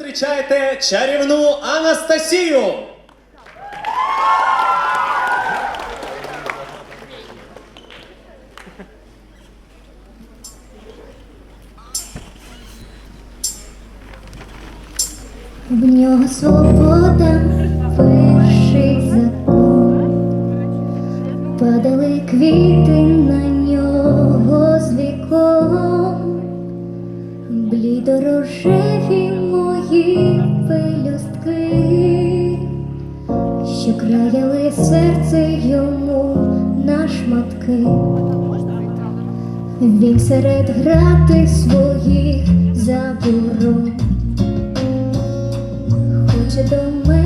Зустрічайте чарівну Анастасію! В нього свобода, перший закон, падали квіти на нього з віком, блідорожеві пелюстки, що краяли серце йому на шматки. Він серед грати своїх заборон. Хоче до мене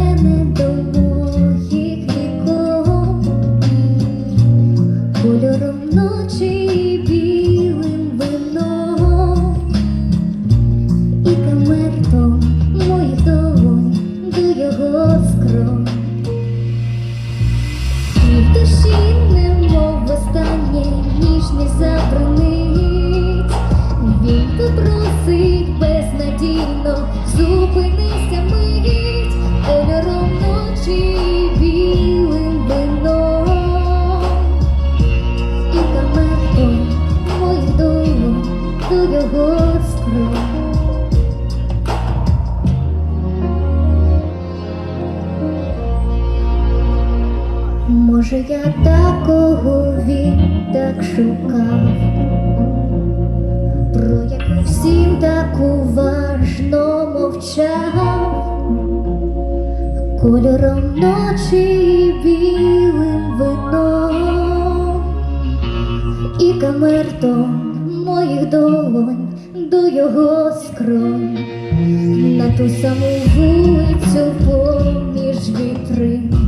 І в душі, немов востаннє ніжні забронить, він попросить безнадійно, зупинися мить, кольором ночі білим і камертом моїх долонь до його скром. Може, я такого він так шукав, про яку всім так уважно мовчав, кольором ночі і білим вином, і камертом моїх долонь до його скронь, на ту саму вулицю поміж вітрин.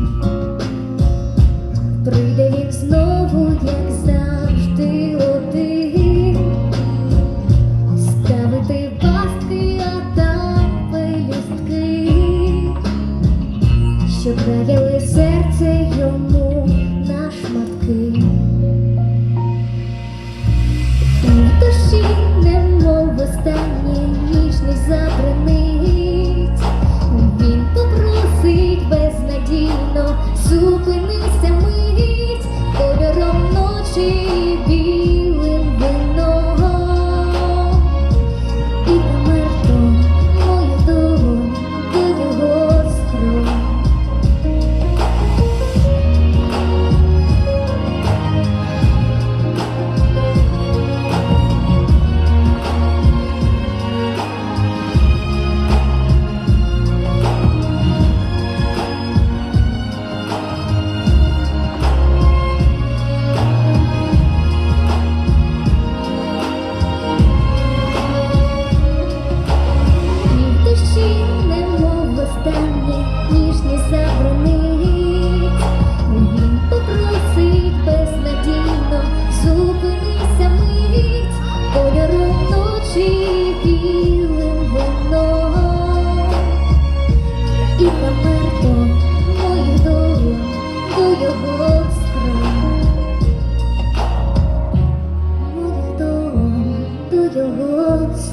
Що краяли серце йому на шматки. І в душі, немов останній ніжний забринить, він попросить безнадійно, зупинися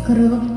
моїх